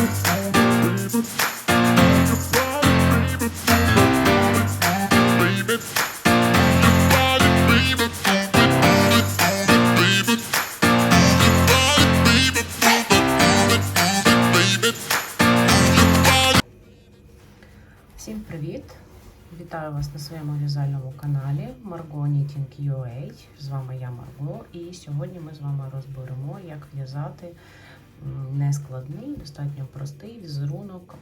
Всім привіт! Вітаю вас на своєму в'язальному каналі Margot Knitting UA. З вами я Марго, і сьогодні ми з вами розберемо, як в'язати нескладний, достатньо простий візерунок,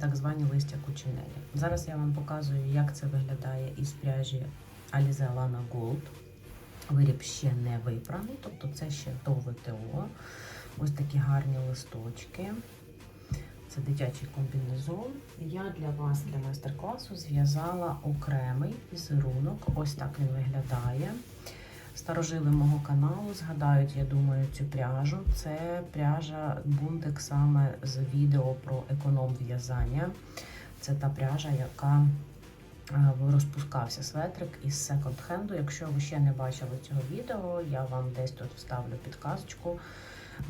так звані листя кучинелі. Зараз я вам показую, як це виглядає із пряжі Alize Lana Gold. Виріб ще не випраний, тобто це ще до ВТО. Ось такі гарні листочки. Це дитячий комбінезон. Я для вас, для майстер-класу, зв'язала окремий візерунок. Ось так він виглядає. Старожили мого каналу згадають, я думаю, цю пряжу. Це пряжа бунтик саме з відео про економ в'язання. Це та пряжа, яка е, розпускався светрик із секонд-хенду. Якщо ви ще не бачили цього відео, я вам десь тут вставлю підказочку.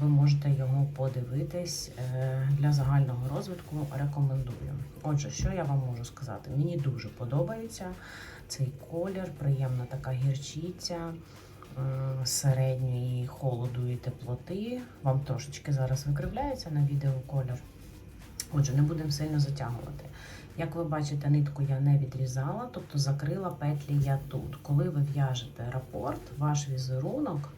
Ви можете його подивитись е, для загального розвитку. Рекомендую. Отже, що я вам можу сказати? Мені дуже подобається цей колір, приємна така гірчиця середньої холоду і теплоти. Вам трошечки зараз викривляється на відео колір. Отже, не будемо сильно затягувати. Як ви бачите, нитку я не відрізала, тобто закрила петлі я тут. Коли ви в'яжете рапорт, ваш візерунок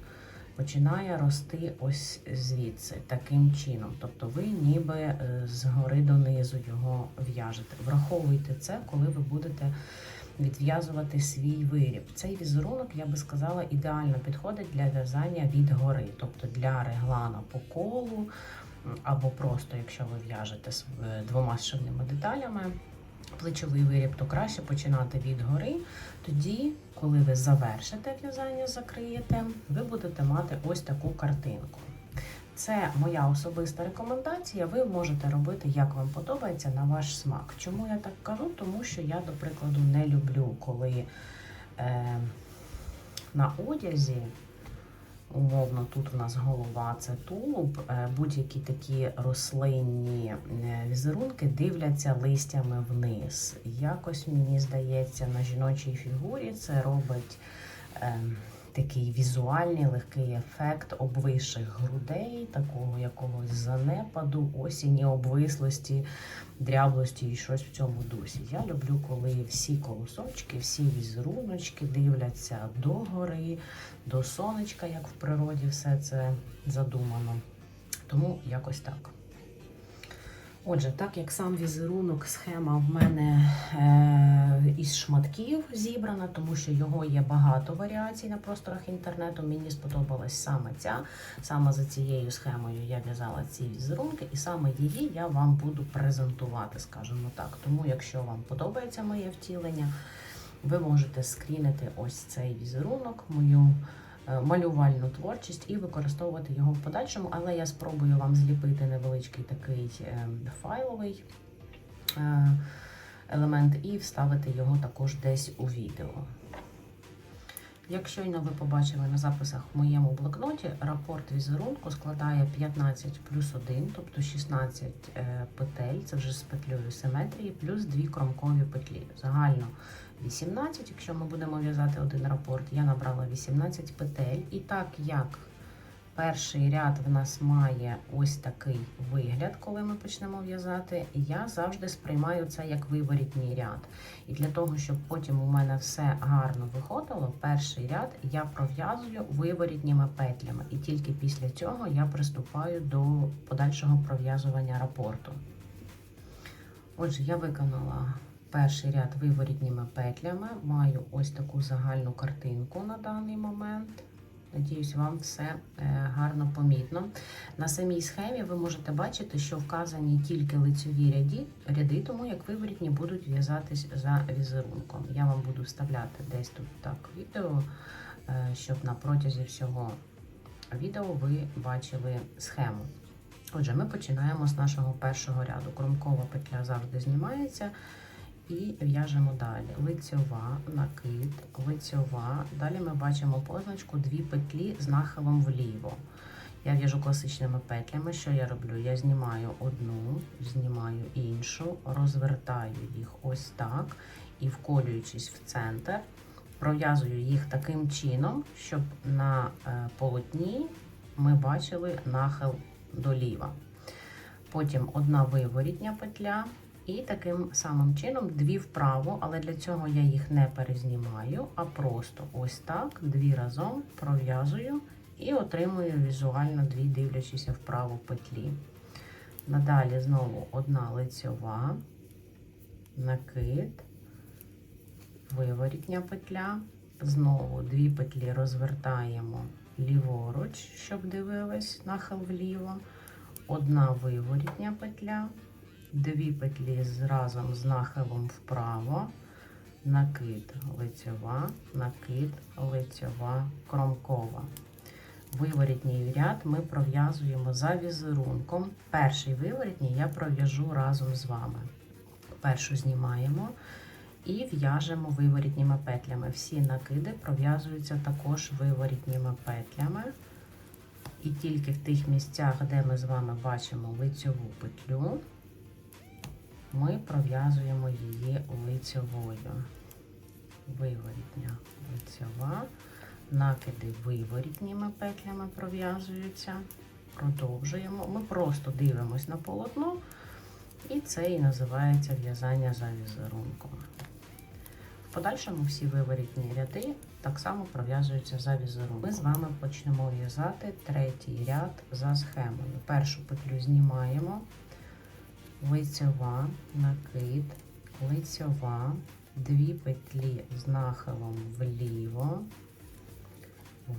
починає рости ось звідси, таким чином. Тобто ви ніби е, згори донизу його в'яжете. Враховуйте це, коли ви будете відв'язувати свій виріб. Цей візерунок, я би сказала, ідеально підходить для в'язання від гори, тобто для реглана по колу, або просто, якщо ви в'яжете з е, двома зшивними деталями. Плечовий виріб, то краще починати від гори. Тоді, коли ви завершите в'язання, закриєте, ви будете мати ось таку картинку. Це моя особиста рекомендація. Ви можете робити, як вам подобається, на ваш смак. Чому я так кажу? Тому що я, до прикладу, не люблю, коли е, на одязі, умовно, тут у нас голова це тулуб, е, будь-які такі рослинні е, візерунки дивляться листями вниз. Якось мені здається, на жіночій фігурі це робить. Е, такий візуальний легкий ефект обвисших грудей, такого якогось занепаду, осінні, обвислості, дряблості і щось в цьому дусі. Я люблю, коли всі колосочки, всі візеруночки дивляться догори, до сонечка, як в природі все це задумано. Тому якось так. Отже, так як сам візерунок, схема в мене е, із шматків зібрана, тому що його є багато варіацій на просторах інтернету. Мені сподобалась саме ця. Саме за цією схемою я в'язала ці візерунки, і саме її я вам буду презентувати, скажімо так. Тому, якщо вам подобається моє втілення, ви можете скрінити ось цей візерунок, мою малювальну творчість і використовувати його в подальшому, але я спробую вам зліпити невеличкий такий е, файловий е, елемент і вставити його також десь у відео. Як щойно ви побачили на записах в моєму блокноті, рапорт візерунку складає 15 плюс 1, тобто 16 е, петель, це вже з петлею симетрії, плюс 2 кромкові петлі. Загально 18, якщо ми будемо в'язати один рапорт, я набрала 18 петель. І так як перший ряд в нас має ось такий вигляд, коли ми почнемо в'язати, я завжди сприймаю це як виворітній ряд. І для того, щоб потім у мене все гарно виходило, перший ряд я пров'язую виворітніми петлями. І тільки після цього я приступаю до подальшого пров'язування рапорту. Отже, я виконала перший ряд виворітніми петлями, маю ось таку загальну картинку на даний момент. Надіюсь, вам все е, гарно помітно. На самій схемі ви можете бачити, що вказані тільки лицьові ряди, ряди, тому як виворітні будуть в'язатись за візерунком. Я вам буду вставляти десь тут так відео, е, щоб на протязі всього відео ви бачили схему. Отже, ми починаємо з нашого першого ряду. Кромкова петля завжди знімається. І в'яжемо далі. Лицьова, накид, лицьова. Далі ми бачимо позначку дві петлі з нахилом вліво. Я в'яжу класичними петлями. Що я роблю? Я знімаю одну, знімаю іншу, розвертаю їх ось так і, вколюючись в центр, пров'язую їх таким чином, щоб на е, полотні ми бачили нахил доліва. Потім одна виворітня петля. І таким самим чином дві вправо, але для цього я їх не перезнімаю, а просто ось так дві разом пров'язую і отримую візуально дві дивлячися вправо петлі. Надалі знову одна лицьова, накид, виворітня петля. Знову дві петлі розвертаємо ліворуч, щоб дивились нахил вліво. Одна виворітня петля, дві петлі разом з нахилом вправо, накид лицьова, накид лицьова, кромкова. Виворітній ряд ми пров'язуємо за візерунком. Перший виворітній я пров'яжу разом з вами. Першу знімаємо і в'яжемо виворітніми петлями. Всі накиди пров'язуються також виворітніми петлями. І тільки в тих місцях, де ми з вами бачимо лицьову петлю, ми пров'язуємо її лицьовою. Виворітня лицьова, накиди виворітніми петлями пров'язуються. Продовжуємо. Ми просто дивимось на полотно, і це і називається в'язання за візерунком. В подальшому всі виворітні ряди так само пров'язуються за візерунком. Ми з вами почнемо в'язати третій ряд за схемою. Першу петлю знімаємо, лицьова, накид, лицьова, дві петлі з нахилом вліво,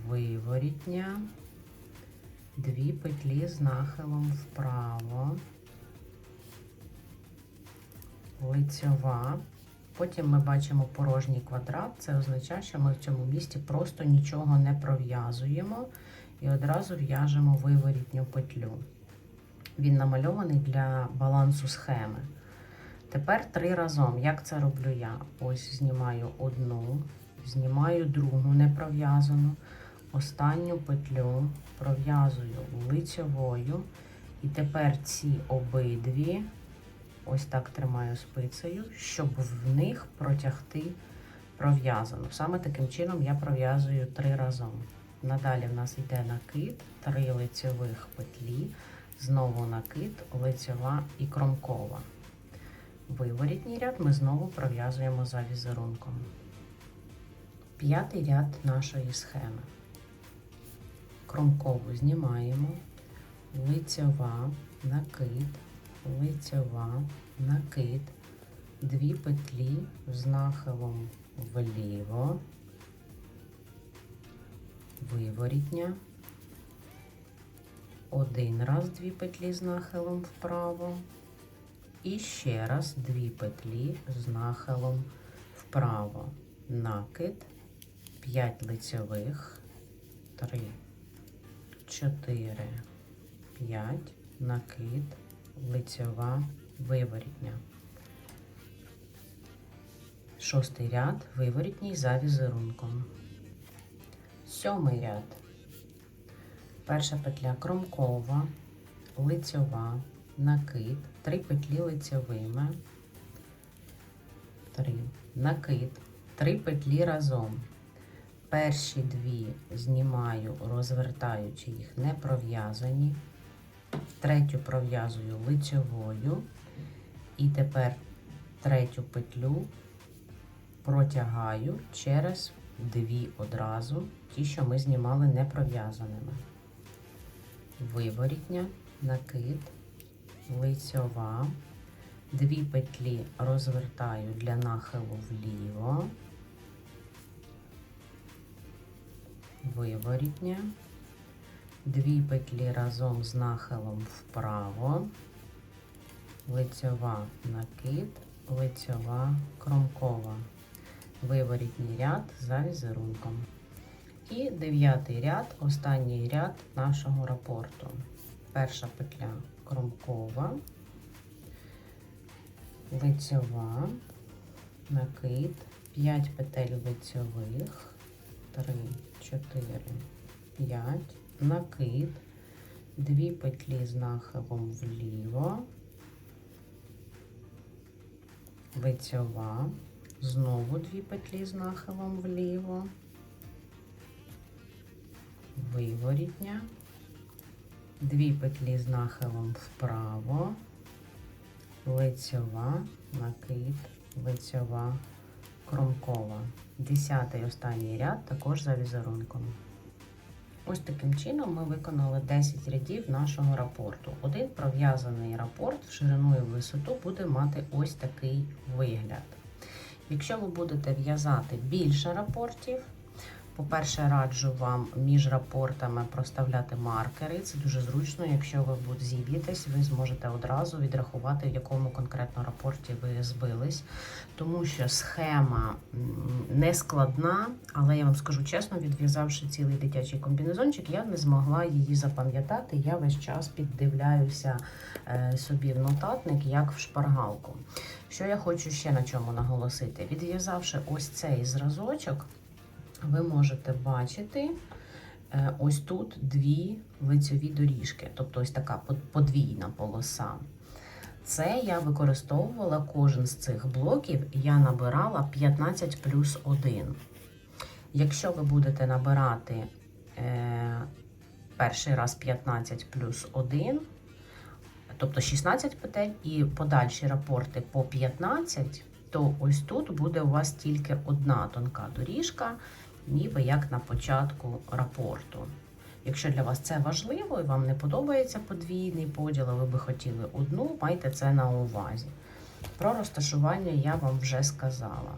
виворітня, дві петлі з нахилом вправо, лицьова. Потім ми бачимо порожній квадрат. Це означає, що ми в цьому місці просто нічого не пров'язуємо і одразу в'яжемо виворітню петлю. Він намальований для балансу схеми. Тепер три разом. Як це роблю я? Ось знімаю одну, знімаю другу не пров'язану, останню петлю пров'язую лицьовою. І тепер ці обидві ось так тримаю спицею, щоб в них протягти пров'язану. Саме таким чином я пров'язую три разом. Надалі в нас йде накид, три лицьових петлі, знову накид, лицьова і кромкова. Виворітній ряд ми знову пров'язуємо за візерунком. П'ятий ряд нашої схеми. Кромкову знімаємо, лицьова, накид, лицьова, накид, дві петлі з нахилом вліво, виворітня, один раз дві петлі з нахилом вправо, і ще раз дві петлі з нахилом вправо, накид, 5 лицьових, 3, 4, 5, накид, лицьова, виворітня. Шостий ряд. Виворітній за візерунком. Сьомий ряд. Перша петля кромкова, лицьова, накид, три петлі лицьовими, три, накид, три петлі разом. Перші дві знімаю, розвертаючи їх не пров'язані. Третю пров'язую лицьовою. І тепер третю петлю протягаю через дві одразу, ті, що ми знімали не пров'язаними. Виворітня, накид, лицьова, дві петлі розвертаю для нахилу вліво, виворітня, дві петлі разом з нахилом вправо, лицьова накид, лицьова кромкова, виворітній ряд за візерунком. І дев'ятий ряд, останній ряд нашого рапорту. Перша петля кромкова, лицьова, накид, 5 петель лицьових, 3, 4, 5, накид, дві петлі з нахилом вліво, лицьова, знову дві петлі з нахилом вліво, виворітня, дві петлі з нахилом вправо, лицьова, накид, лицьова, кромкова. Десятий останній ряд також за візерунком. Ось таким чином ми виконали 10 рядів нашого рапорту. Один пров'язаний рапорт в ширину і висоту буде мати ось такий вигляд. Якщо ви будете в'язати більше рапортів, по-перше, раджу вам між рапортами проставляти маркери. Це дуже зручно. Якщо ви зіб'єтесь, ви зможете одразу відрахувати, в якому конкретно рапорті ви збились. Тому що схема не складна, але я вам скажу чесно, відв'язавши цілий дитячий комбінезончик, я не змогла її запам'ятати. Я весь час піддивляюся е, собі в нотатник, як в шпаргалку. Що я хочу ще на чому наголосити? Відв'язавши ось цей зразочок ви можете бачити е, ось тут дві лицьові доріжки, тобто ось така подвійна полоса. Це я використовувала кожен з цих блоків, я набирала 15 плюс 1. Якщо ви будете набирати е, перший раз 15 плюс 1, тобто 16 петель і подальші рапорти по 15, то ось тут буде у вас тільки одна тонка доріжка, ніби як на початку рапорту. Якщо для вас це важливо і вам не подобається подвійний поділ, а ви би хотіли одну, майте це на увазі. Про розташування я вам вже сказала.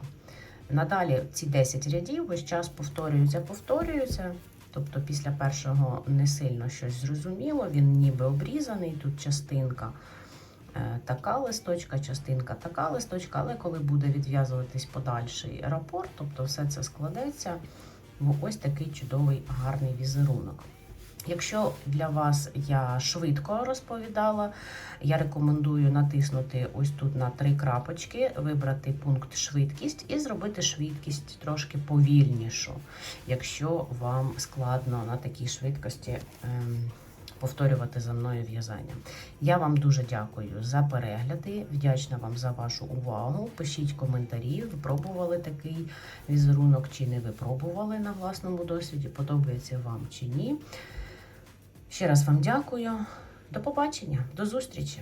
Надалі ці 10 рядів весь час повторюються, повторюються. Тобто після першого не сильно щось зрозуміло, він ніби обрізаний, тут частинка така листочка, частинка така листочка, але коли буде відв'язуватись подальший рапорт, тобто все це складеться в ось такий чудовий гарний візерунок. Якщо для вас я швидко розповідала, я рекомендую натиснути ось тут на три крапочки, вибрати пункт швидкість і зробити швидкість трошки повільнішу, якщо вам складно на такій швидкості ем, повторювати за мною в'язання. Я вам дуже дякую за перегляди, вдячна вам за вашу увагу. Пишіть коментарі, випробували такий візерунок чи не випробували на власному досвіді, подобається вам чи ні. Ще раз вам дякую. До побачення, до зустрічі!